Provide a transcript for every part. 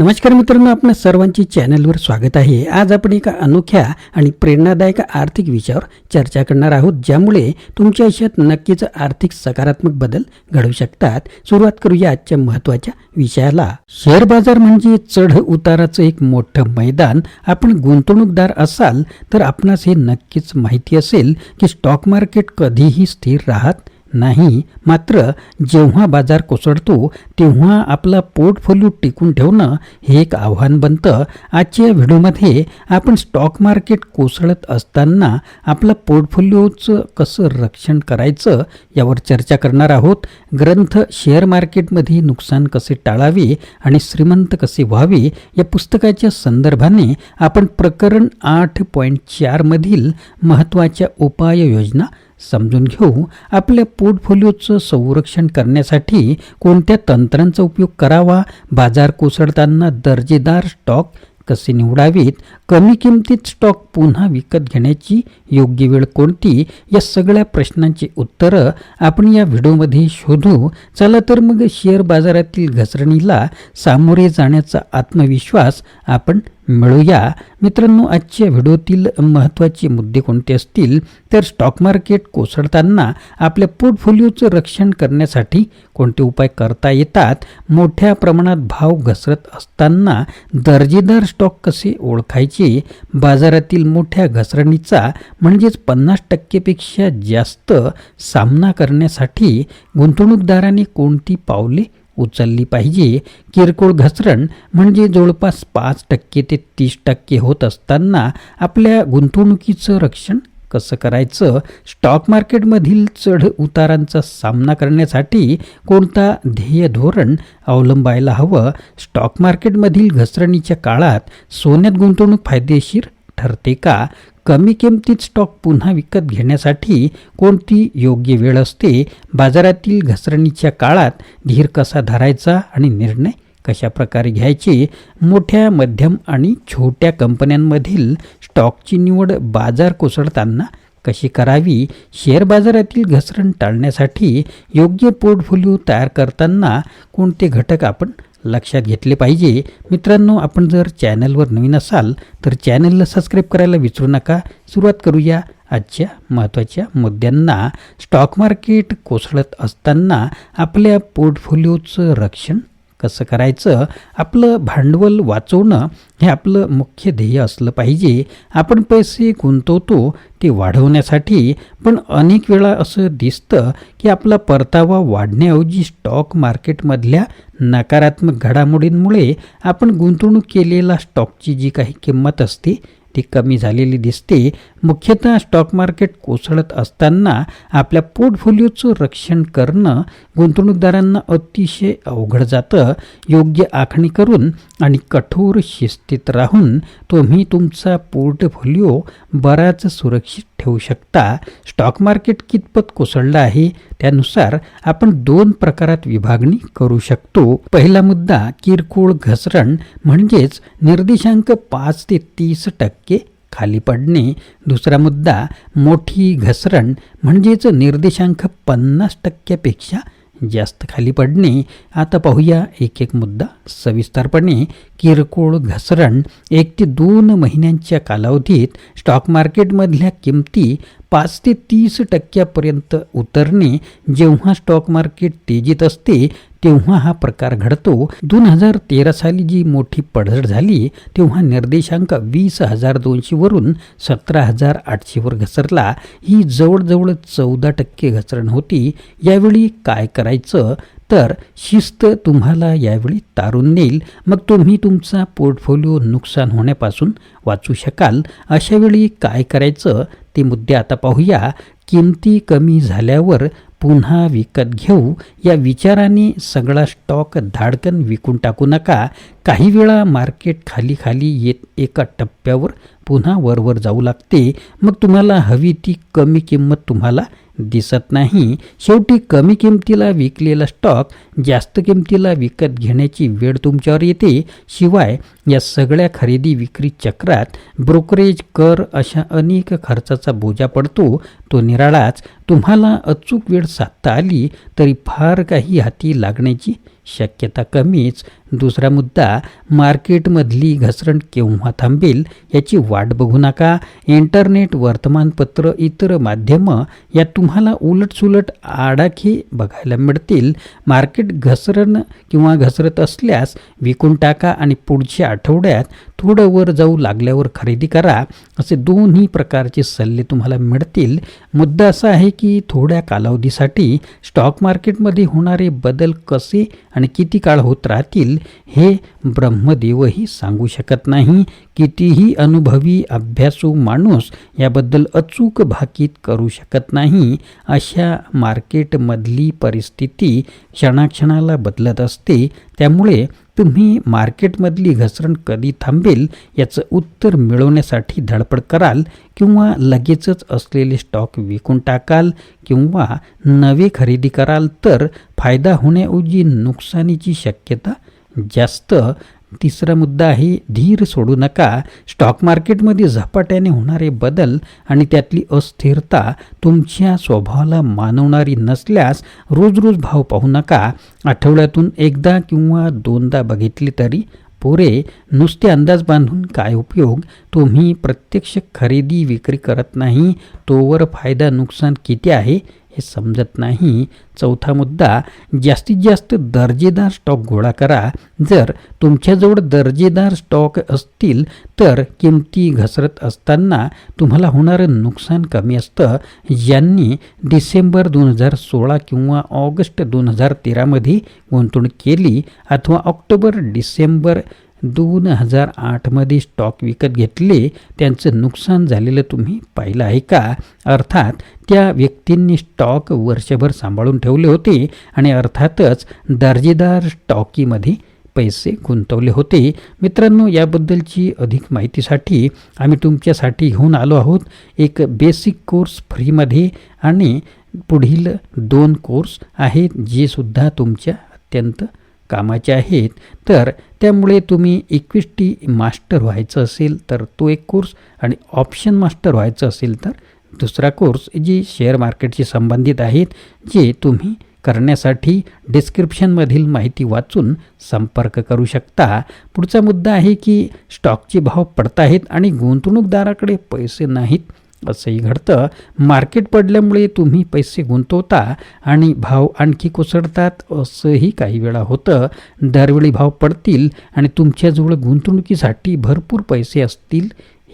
नमस्कार मित्रांनो आपल्या सर्वांची चॅनलवर स्वागत आहे. आज आपण एका अनोख्या आणि प्रेरणादायक आर्थिक विषयावर चर्चा करणार आहोत ज्यामुळे तुमच्या आयुष्यात नक्कीच आर्थिक सकारात्मक बदल घडू शकतात. सुरुवात करूया आजच्या महत्त्वाच्या विषयाला. शेअर बाजार म्हणजे चढ उताराचं एक मोठं मैदान. आपण गुंतवणूकदार असाल तर आपणास हे नक्कीच माहिती असेल की स्टॉक मार्केट कधीही स्थिर राहत नाही मात्र जेव्हा बाजार कोसळतो तेव्हा आपला पोर्टफोलिओ टिकून ठेवणं हे एक आव्हान बनतं. आजच्या व्हिडिओमध्ये आपण स्टॉक मार्केट कोसळत असताना आपलं पोर्टफोलिओचं कसं रक्षण करायचं यावर चर्चा करणार आहोत. ग्रंथ शेअर मार्केटमध्ये नुकसान कसे टाळावे आणि श्रीमंत कसे व्हावे या पुस्तकाच्या संदर्भाने आपण प्रकरण आठ पॉईंट चारमधील महत्त्वाच्या उपाययोजना समजून घेऊ आपल्या पोर्टफोलिओचं संरक्षण करण्यासाठी कोणत्या तंत्रांचा उपयोग करावा? बाजार कोसळताना दर्जेदार स्टॉक कसे निवडावेत? कमी किमतीत स्टॉक पुन्हा विकत घेण्याची योग्य वेळ कोणती? या सगळ्या प्रश्नांची उत्तरं आपण या व्हिडिओमध्ये शोधू. चला तर मग शेअर बाजारातील घसरणीला सामोरे जाण्याचा आत्मविश्वास आपण मिळूया. मित्रांनो आजच्या व्हिडिओतील महत्त्वाचे मुद्दे कोणते असतील तर स्टॉक मार्केट कोसळताना आपल्या पोर्टफोलिओचं रक्षण करण्यासाठी कोणते उपाय करता येतात? मोठ्या प्रमाणात भाव घसरत असताना दर्जेदार स्टॉक कसे ओळखायचे? बाजारातील मोठ्या घसरणीचा म्हणजेच पन्नास टक्केपेक्षा जास्त सामना करण्यासाठी गुंतवणूकदारांनी कोणती पावले उचलली पाहिजे. किरकोळ घसरण म्हणजे जवळपास पाच टक्के ते तीस टक्के होत असताना आपल्या गुंतवणुकीचं रक्षण कसं करायचं? स्टॉक मार्केटमधील चढ उतारांचा सामना करण्यासाठी कोणता ध्येय धोरण अवलंबायला हवं? स्टॉक मार्केटमधील घसरणीच्या काळात सोन्यात गुंतवणूक फायदेशीर ठरते का? कमी किमतीत स्टॉक पुन्हा विकत घेण्यासाठी कोणती योग्य वेळ असते? बाजारातील घसरणीच्या काळात धीर कसा धरायचा आणि निर्णय कशा प्रकारे घ्यायचे? मोठ्या मध्यम आणि छोट्या कंपन्यांमधील स्टॉकची निवड बाजार कोसळताना कशी करावी? शेअर बाजारातील घसरण टाळण्यासाठी योग्य पोर्टफोलिओ तयार करताना कोणते घटक आपण लक्षात घेतले पाहिजे. मित्रांनो आपण जर चॅनलवर नवीन असाल तर चॅनलला सबस्क्राईब करायला विसरू नका. सुरुवात करूया आजच्या महत्त्वाच्या मुद्द्यांना. स्टॉक मार्केट कोसळत असताना आपल्या पोर्टफोलिओचं रक्षण कसं करायचं? आपलं भांडवल वाचवणं हे आपलं मुख्य ध्येय असलं पाहिजे. आपण पैसे गुंतवतो ते वाढवण्यासाठी पण अनेक वेळा असं दिसतं की आपला परतावा वाढण्याऐवजी स्टॉक मार्केटमधल्या नकारात्मक घडामोडींमुळे आपण गुंतवणूक केलेला स्टॉकची जी काही किंमत असते ती कमी झालेली दिसते. मुख्यतः स्टॉक मार्केट कोसळत असताना आपल्या पोर्टफोलिओचं रक्षण करणं गुंतवणूकदारांना अतिशय अवघड जातं. योग्य आखणी करून आणि कठोर शिस्तीत राहून तुम्ही तुमचा पोर्टफोलिओ बराच सुरक्षित ठेवू शकता. स्टॉक मार्केट कितपत कोसळलं आहे? त्यानुसार आपण दोन प्रकारात विभागणी करू शकतो. पहिला मुद्दा किरकोळ घसरण म्हणजेच निर्देशांक पाच ते तीस टक्के खाली पडणे. दुसरा मुद्दा मोठी घसरण म्हणजेच निर्देशांक पन्नास टक्क्यापेक्षा जास्त खाली पडणे. आता पाहूया एक एक मुद्दा. सविस्तरपणे किरकोळ घसरण एक ते दोन महिन्यांच्या कालावधीत स्टॉक मार्केटमधल्या किमती पाच ते तीस टक्क्यापर्यंत उतरणे. जेव्हा स्टॉक मार्केट तेजीत असते तेव्हा हा प्रकार घडतो. दोन हजार तेरा साली जी मोठी पडझड झाली तेव्हा निर्देशांक वीस हजार दोनशेवरून सतरा हजार आठशेवर घसरला. ही जवळजवळ चौदा टक्के घसरण होती. यावेळी काय करायचं? तर शिस्त तुम्हाला यावेळी तारून नेईल. मग तुम्ही तुमचा पोर्टफोलिओ नुकसान होण्यापासून वाचू शकाल. अशावेळी काय करायचं? ते मुद्दे आता पाहूया. किमती कमी झाल्यावर पुन्हा विकत घेऊ. या विचाराने सगळा स्टॉक धाडकन विकून टाकू नका. काही वेळा मार्केट खाली खाली येत एका टप्प्यावर पुन्हा वरवर जाऊ लागते. मग तुम्हाला हवी ती कमी किंमत तुम्हाला दिसत नाही. शेवटी कमी किमतीला विकलेला स्टॉक जास्त किमतीला विकत घेण्याची वेळ तुमच्यावर येते. शिवाय या सगळ्या खरेदी विक्री चक्रात ब्रोकरेज कर अशा अनेक खर्चाचा बोजा पडतो. तो निराळाच. तुम्हाला अचूक वेळ साधता आली तरी फार काही हाती लागण्याची शक्यता कमीच. दुसरा मुद्दा मार्केटमधली घसरण केव्हा थांबेल याची वाट बघू नका. इंटरनेट वर्तमानपत्र इतर माध्यमं या तुम्हाला उलटसुलट आडाखे बघायला मिळतील. मार्केट घसरण किंवा घसरत असल्यास विकून टाका आणि पुढच्या आठवड्यात थोडं वर जाऊ लागल्यावर खरेदी करा. असे दोन्ही प्रकारचे सल्ले तुम्हाला मिळतील. मुद्दा असा आहे की थोड्या कालावधीसाठी स्टॉक मार्केटमध्ये होणारे बदल कसे आणि किती काळ होत राहतील हे ब्रह्मदेवही सांगू शकत नाही. कितीही अनुभवी अभ्यासू माणूस याबद्दल अचूक भाकीत करू शकत नाही. अशा मार्केटमधली परिस्थिती क्षणाक्षणाला बदलत असते. त्यामुळे तुम्ही मार्केटमधली घसरण कधी थांबेल याचं उत्तर मिळवण्यासाठी धडपड कराल किंवा लगेचच असलेले स्टॉक विकून टाकाल किंवा नवे खरेदी कराल तर फायदा होण्याऐवजी नुकसानीची शक्यता जास्त तिसरा मुद्दा आहे धीर सोडू नका. स्टॉक मार्केटमध्ये झपाट्याने होणारे बदल आणि त्यातली अस्थिरता तुमच्या स्वभावाला मानवणारी नसल्यास रोज रोज भाव पाहू नका. आठवड्यातून एकदा किंवा दोनदा बघितले तरी पुरे. नुसते अंदाज बांधून काय उपयोग? तुम्ही प्रत्यक्ष खरेदी विक्री करत नाही तोवर फायदा नुकसान किती आहे? हे समजत नाही. चौथा मुद्दा जास्तीत जास्त दर्जेदार स्टॉक गोळा करा. जर तुमच्याजवळ दर्जेदार स्टॉक असतील तर किमती घसरत असताना तुम्हाला होणारं नुकसान कमी असतं. ज्यांनी डिसेंबर दोन हजार सोळा किंवा ऑगस्ट दोन हजार तेरामध्ये गुंतवणूक केली अथवा ऑक्टोबर डिसेंबर दोन हजार आठमध्ये स्टॉक विकत घेतले. त्यांचं नुकसान झालेलं तुम्ही पाहिलं आहे का? अर्थात त्या व्यक्तींनी स्टॉक वर्षभर सांभाळून ठेवले होते आणि अर्थातच दर्जेदार स्टॉकीमध्ये पैसे गुंतवले होते. मित्रांनो याबद्दलची अधिक माहितीसाठी आम्ही तुमच्यासाठी घेऊन आलो आहोत एक बेसिक कोर्स फ्रीमध्ये आणि पुढील दोन कोर्स आहेत जे सुद्धा तुमच्या अत्यंत कामाचे आहेत तर त्यामुळे तुम्ही इक्विटी मास्टर व्हायचं असेल तर तो एक कोर्स आणि ऑप्शन मास्टर व्हायचं असेल तर दुसरा कोर्स जे शेअर मार्केटशी संबंधित आहेत जे तुम्ही करण्यासाठी डिस्क्रिप्शनमधील माहिती वाचून संपर्क करू शकता. पुढचा मुद्दा आहे की स्टॉकचे भाव पडत आहेत आणि गुंतवणूकदाराकडे पैसे नाहीत. असंही घडतं. मार्केट पडल्यामुळे तुम्ही पैसे गुंतवता आणि भाव आणखी कोसळतात असंही काही वेळा होतं. दरवेळी भाव पडतील आणि तुमच्याजवळ गुंतवणुकीसाठी भरपूर पैसे असतील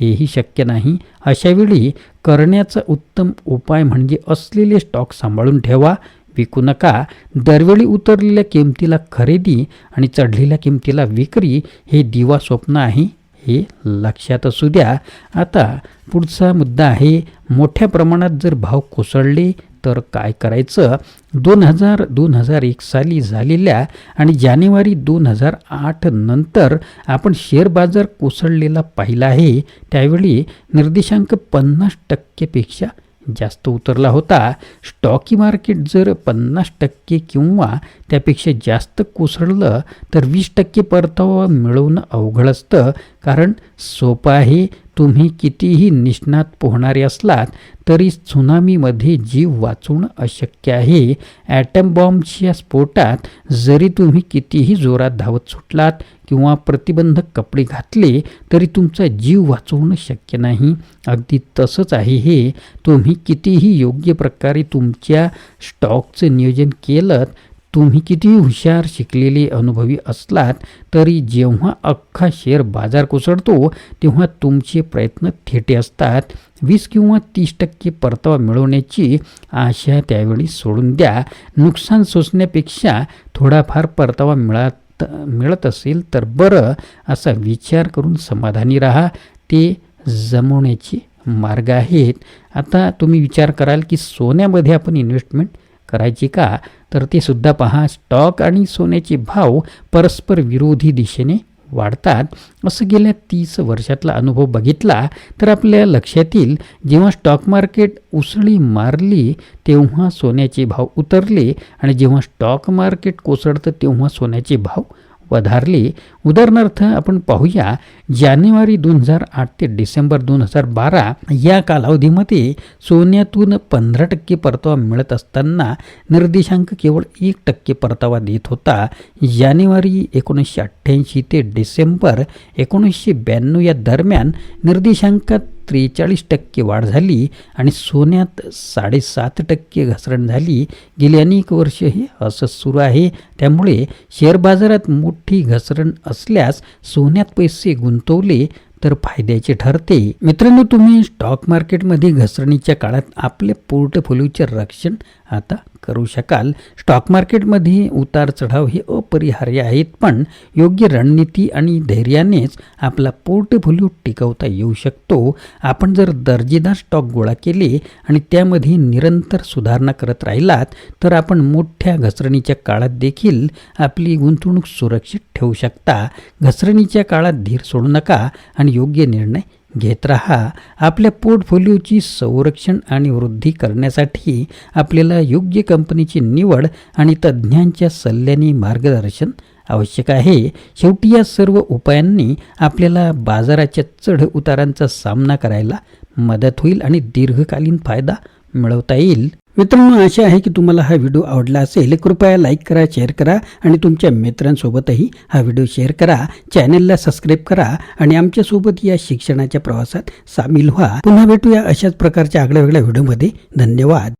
हेही शक्य नाही. अशावेळी करण्याचा उत्तम उपाय म्हणजे असलेले स्टॉक सांभाळून ठेवा विकू नका. दरवेळी उतरलेल्या किमतीला खरेदी आणि चढलेल्या किमतीला विक्री हे दिवा स्वप्न आहे. हे लक्षात असू द्या. आता पुढचा मुद्दा आहे मोठ्या प्रमाणात जर भाव कोसळले तर काय करायचं? दोन हजार दोन हजार एक साली झालेल्या आणि जानेवारी दोन हजार आठ नंतर आपण शेअर बाजार कोसळलेला पाहिला आहे. त्यावेळी निर्देशांक पन्नास टक्केपेक्षा जास्त उतरला होता स्टॉकी मार्केट जर पन्नास टक्के किंवा त्यापेक्षा जास्त कोसळलं तर वीस टक्के परतावा मिळवणं अवघड असतं. कारण सोपं आहे तुम्ही कितीही निष्णात पोहणारे असलात तरी त्सुनामीमध्ये जीव वाचवणं अशक्य आहे. ॲटम बॉम्बच्या स्फोटात जरी तुम्ही कितीही जोरात धावत सुटलात किंवा प्रतिबंधक कपडे घातले तरी तुमचा जीव वाचवणं शक्य नाही. अगदी तसंच आहे हे. तुम्ही कितीही योग्य प्रकारे तुमच्या स्टॉकचं नियोजन केलं तुम्ही कितीही हुशार शिकलेले अनुभवी असलात तरी जेव्हा अख्खा शेअर बाजार कोसळतो तेव्हा तुमचे प्रयत्न थेटे असतात. वीस किंवा तीस टक्के परतावा मिळवण्याची आशा त्यावेळी सोडून द्या. नुकसान सोसण्यापेक्षा थोडाफार परतावा मिळत मिळत असेल तर बरं असा विचार करून समाधानी राहा. ते जमवण्याचे मार्ग आहेत. आता तुम्ही विचार कराल की सोन्यामध्ये आपण इन्व्हेस्टमेंट करायची का? तर ते सुद्धा पहा स्टॉक आणि सोन्याचे भाव परस्पर विरोधी दिशेने वाढतात. असं गेल्या तीस वर्षातला अनुभव बघितला तर आपल्या लक्षात येईल जेव्हा स्टॉक मार्केट उसळी मारली तेव्हा सोन्याचे भाव उतरले आणि जेव्हा स्टॉक मार्केट कोसळतं तेव्हा सोन्याचे भाव वधारली. उदाहरणार्थ आपण पाहूया जानेवारी दोन हजार आठ ते डिसेंबर दोन हजार बारा या कालावधीमध्ये सोन्यातून पंधरा टक्के परतावा मिळत असताना निर्देशांक केवळ एक टक्के परतावा देत होता. जानेवारी एकोणीसशे अठ्ठ्याऐंशी ते डिसेंबर एकोणीसशे ब्याण्णव या दरम्यान निर्देशांकात त्रेचाळीस टक्के वाढ झाली आणि सोन्यात साडेसात टक्के घसरण झाली. गेली अनेक वर्ष हे असंच सुरू आहे. त्यामुळे शेअर बाजारात मोठी घसरण असल्यास सोन्यात पैसे गुंतवले तर फायद्याचे ठरते. मित्रांनो तुम्ही स्टॉक मार्केटमध्ये घसरणीच्या काळात आपले पोर्टफोलिओचे रक्षण आता करू शकाल. स्टॉक मार्केटमध्ये उतार चढाव हे अपरिहार्य आहेत पण योग्य रणनीती आणि धैर्यानेच आपला पोर्टफोलिओ टिकवता येऊ शकतो. आपण जर दर्जेदार स्टॉक गोळा केले आणि त्यामध्ये निरंतर सुधारणा करत राहिलात तर आपण मोठ्या घसरणीच्या काळात देखील आपली गुंतवणूक सुरक्षित ठेवू शकता. घसरणीच्या काळात धीर सोडू नका आणि योग्य निर्णय घेत राहा. आपल्या पोर्टफोलिओची संरक्षण आणि वृद्धी करण्यासाठी आपल्याला योग्य कंपनीची निवड आणि तज्ज्ञांच्या सल्ल्याने मार्गदर्शन आवश्यक आहे. शेवटी या सर्व उपायांनी आपल्याला बाजाराच्या चढ उतारांचा सामना करायला मदत होईल आणि दीर्घकालीन फायदा मिळवता येईल. मित्रांनो आशा आहे की तुम्हाला हा व्हिडिओ आवडला असेल. कृपया लाईक करा शेअर करा आणि तुमच्या मित्रांसोबतही हा व्हिडिओ शेअर करा. चॅनलला सबस्क्राईब करा आणि आमच्यासोबत या शिक्षणाच्या प्रवासात सामील व्हा. पुन्हा भेटूया अशाच प्रकारच्या आगळ्या वेगळ्या व्हिडिओमध्ये. धन्यवाद.